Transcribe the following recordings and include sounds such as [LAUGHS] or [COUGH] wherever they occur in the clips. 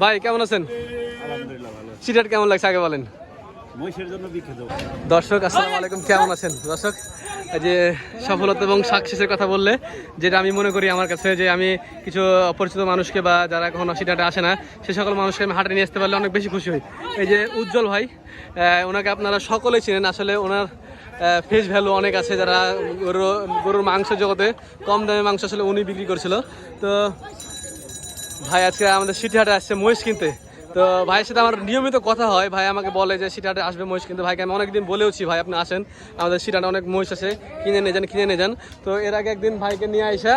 ভাই কেমন আছেন? সিটার কেমন লাগছে? আগে বলেন। দর্শক আসসালামু আলাইকুম কেমন আছেন? দর্শক যে সফলতা এবং সাকসেসের কথা বললে যেটা আমি মনে করি আমার কাছে যে আমি কিছু অপরিচিত মানুষকে বা যারা কখনো সিটাটে আসে না সে সকল মানুষকে আমি হাটে নিয়ে আসতে পারলে অনেক বেশি খুশি হই। এই যে উজ্জ্বল ভাই ওনাকে আপনারা সকলেই চিনেন। আসলে ওনার ফেস ভ্যালু অনেক আছে। যারা গরু গরুর মাংস জগতে কম দামে মাংস আসলে উনি বিক্রি করছিল। তো ভাই আজকে আমাদের সিটিহাটে আসছে মহিষ কিনতে। তো ভাইয়ের সাথে আমার নিয়মিত কথা হয়। ভাই আমাকে বলে যে সিটিহাটে আসবে মহিষ কিনতে। ভাইকে আমি অনেকদিন বলেওছি ভাই আপনি আসেন। আমাদের সিটিহাটে অনেক মহিষ আছে। কিনে নিয়ে যান কিনে নিয়ে যান। তো এর আগে একদিন ভাইকে নিয়ে আসা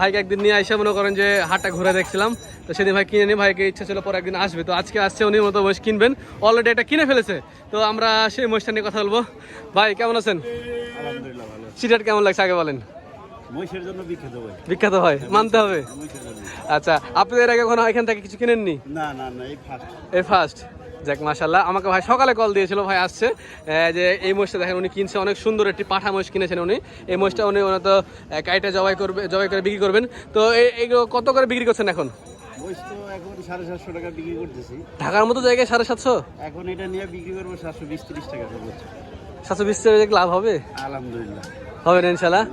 ভাইকে একদিন নিয়ে আসা মনে করেন যে হাটটা ঘুরে দেখছিলাম। তো সেদিন ভাই কিনে নিয়ে ভাইকে ইচ্ছা ছিল পরে একদিন আসবে। তো আজকে আসছে উনি মতো মহিষ কিনবেন। অলরেডি এটা কিনে ফেলেছে। তো আমরা সেই মহিষটা নিয়ে কথা বলব। ভাই কেমন আছেন? সিটিহাট কেমন লাগছে আগে বলেন। মহিষের জন্য বিখ্যাত ভাই। বিখ্যাত হয় মানতে হবে। আচ্ছা আপনি এর আগে কোনো এখান থেকে কিছু কিনেননি? না না না এই ফার্স্ট এই ফার্স্ট যাক মাশাল্লাহ আমাকে ভাই সকালে কল দিয়েছিল ভাই আসছে। যে এই মহিষটা দেখেন উনি কিনছে অনেক সুন্দর একটি পাঠা মহিষ কিনেছেন উনি। এই মহিষটা উনি ওনার তো কাইটে জবাই করবে জবাই করে বিক্রি করবেন। তো এই- এইগুলো কত করে বিক্রি করছেন এখন? ঢাকার মতো জায়গায় সাড়ে সাতশো? এখন এটা নিয়ে বিক্রি করব সাতশো বিশ তিরিশ টাকা সাতশো বিশ টাকা লাভ হবে? আলহামদুলিল্লাহ। হবে না ইনশাল্লাহ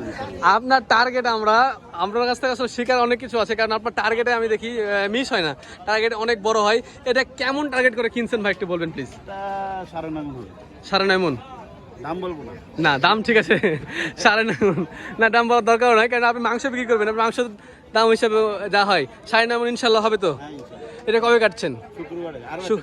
আপনার টার্গেট আমরা আপনার কাছ থেকে আসলে শেখার অনেক কিছু আছে কারণ আপনার টার্গেটে আমি দেখি মিস হয় না। টার্গেট অনেক বড় হয়। এটা কেমন টার্গেট করে কিনছেন ভাই একটু বলবেন প্লিজ সাড়ে নয় মন। দাম বলব না। না দাম ঠিক আছে। [LAUGHS] সাড়ে নয়। না দাম বলার দরকার নয় কারণ আপনি মাংস বিক্রি করবেন আপনি মাংস দাম হিসাবে যা হয় সাড়ে নয় মণ ইনশাল্লাহ হবে তো? হ্যাঁ এটা কবে কাটছেন? শুক্রবারে। আরও শু-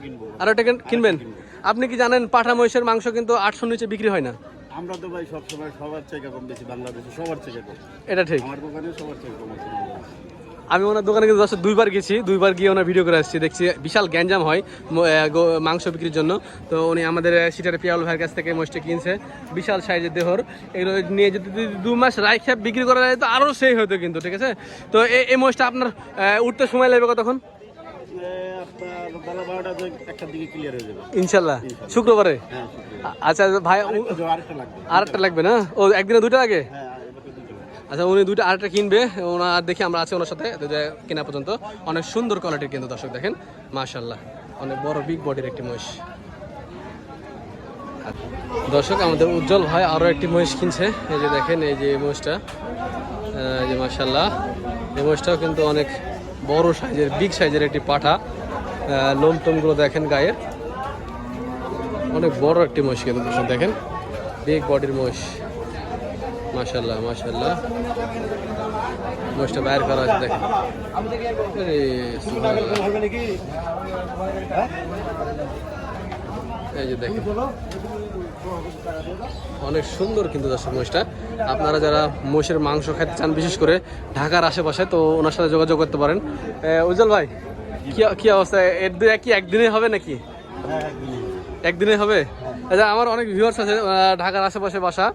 একটা কিনবেন? আপনি কি জানেন পাঠা মহিষের মাংস কিন্তু আটশো নিচে বিক্রি হয় না? আমরা তো ভাই সবসময় সবার থেকে কম বেশি বাংলাদেশে সবার থেকে কম। এটা ঠিক। আমার দোকানে সবার থেকে কম আছে আমি ওনার দোকানে কিন্তু দশ দুইবার গেছি দুইবার গিয়ে ওনার ভিডিও করে আসছি। দেখছি বিশাল গ্যাঞ্জাম হয় মাংস বিক্রির জন্য। তো উনি আমাদের সিটারে পিয়াল ভাইয়ের কাছ থেকে মোষটা কিনছে। বিশাল সাইজের দেহর। এগুলো নিয়ে যদি দু মাস রাইখে বিক্রি করা যায় তো আরও সেই হতো কিন্তু ঠিক আছে? তো এই- মোষটা আপনার উঠতে সময় লাগবে কতক্ষণ? আপনার বেলা বারোটা একটার দিকে ক্লিয়ার হয়ে যাবে। ইনশাল্লাহ। শুক্রবারে? হ্যাঁ আচ্ছা ভাই আরেকটা লাগবে। না? ও একদিনে দুটো আগে হ্যাঁ দুটো লাগবে। আচ্ছা উনি দুইটা আরেকটা কিনবে। ওনার দেখি আমরা আছি ওনার সাথে দুইটা কেনা পর্যন্ত। অনেক সুন্দর কোয়ালিটির কিন্তু দর্শক দেখেন। মাশাল্লাহ অনেক বড় বিগ বডির একটি মহিষ। দর্শক আমাদের উজ্জ্বল ভাই আরও একটি মহিষ কিনছে। এই যে দেখেন এই যে মহিষটা। এই যে মাশাল্লাহ এই মহিষটাও কিন্তু অনেক বড় সাইজের বিগ সাইজের একটি পাঠা। লোম টোমগুলো দেখেন গায়ের অনেক বড় একটি মহিষ কিন্তু দর্শক, দেখেন। বিগ বডির মহিষ। মাশাল্লাহ মাশাল্লাহ মহিষটা বাইর করা আছে, দেখেন। এই যে দেখেন। অনেক সুন্দর কিন্তু দর্শক মহিষটা। আপনারা যারা মহিষের মাংস খেতে চান, বিশেষ করে ঢাকার আশেপাশে, তো ওনার সাথে যোগাযোগ করতে পারেন। উজ্জ্বল ভাই কি অবস্থা? এর কি একদিনে হবে নাকি। একদিনে হবে? আচ্ছা আমার অনেক ভিউয়ার্স আছে ঢাকার আশেপাশে বাসা।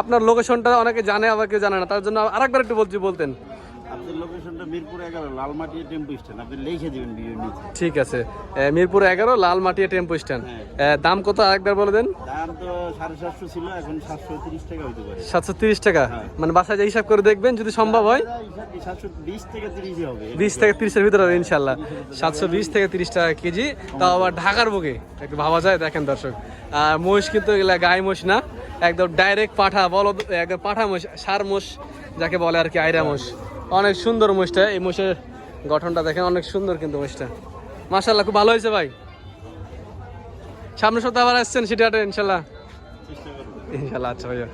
আপনার লোকেশনটা অনেকে জানে, আবার কেউ জানে না। তার জন্য আরেকবার একটু বলছি, বলতেন। আপনার লোকেশনটা মিরপুর এগারো লালমাটি টেম্পো স্ট্যান্ড আপনি লিখে দেবেন ভিডিও নিচে। ঠিক আছে। মিরপুর এগারো লালমাটিয়া টেম্পো স্ট্যান্ড। দাম কত আরেকবার বলে দেন? দাম তো সাড়ে সাতশো ছিল এখন সাতশো তিরিশ টাকা হইতে পারে। সাতশো তিরিশ টাকা? হ্যাঁ। মানে বাসায় যে হিসাব করে দেখবেন যদি সম্ভব হয়। সাতশো বিশ থেকে তিরিশই হবে। বিশ থেকে তিরিশের ভিতরে হবে ইনশাল্লাহ সাতশো বিশ থেকে তিরিশ টাকা কেজি। তাও আবার ঢাকার বুকে একটু ভাবা যায় দেখেন দর্শক। আর মহিষ কিন্তু এগুলা গায়ে মহিষ না। একদম ডাইরেক্ট পাঠা বলো একদম পাঠা মোষ সার মোষ যাকে বলে আর কি আইরা মোষ অনেক সুন্দর মোষটা এই মোষের গঠনটা দেখেন, অনেক সুন্দর কিন্তু মোষটা মাসাল্লাহ খুব ভালো হয়েছে ভাই। সামনের সপ্তাহে আবার আসছেন সেটা ইনশাল্লাহ ইনশাল্লাহ আচ্ছা ভাইয়া।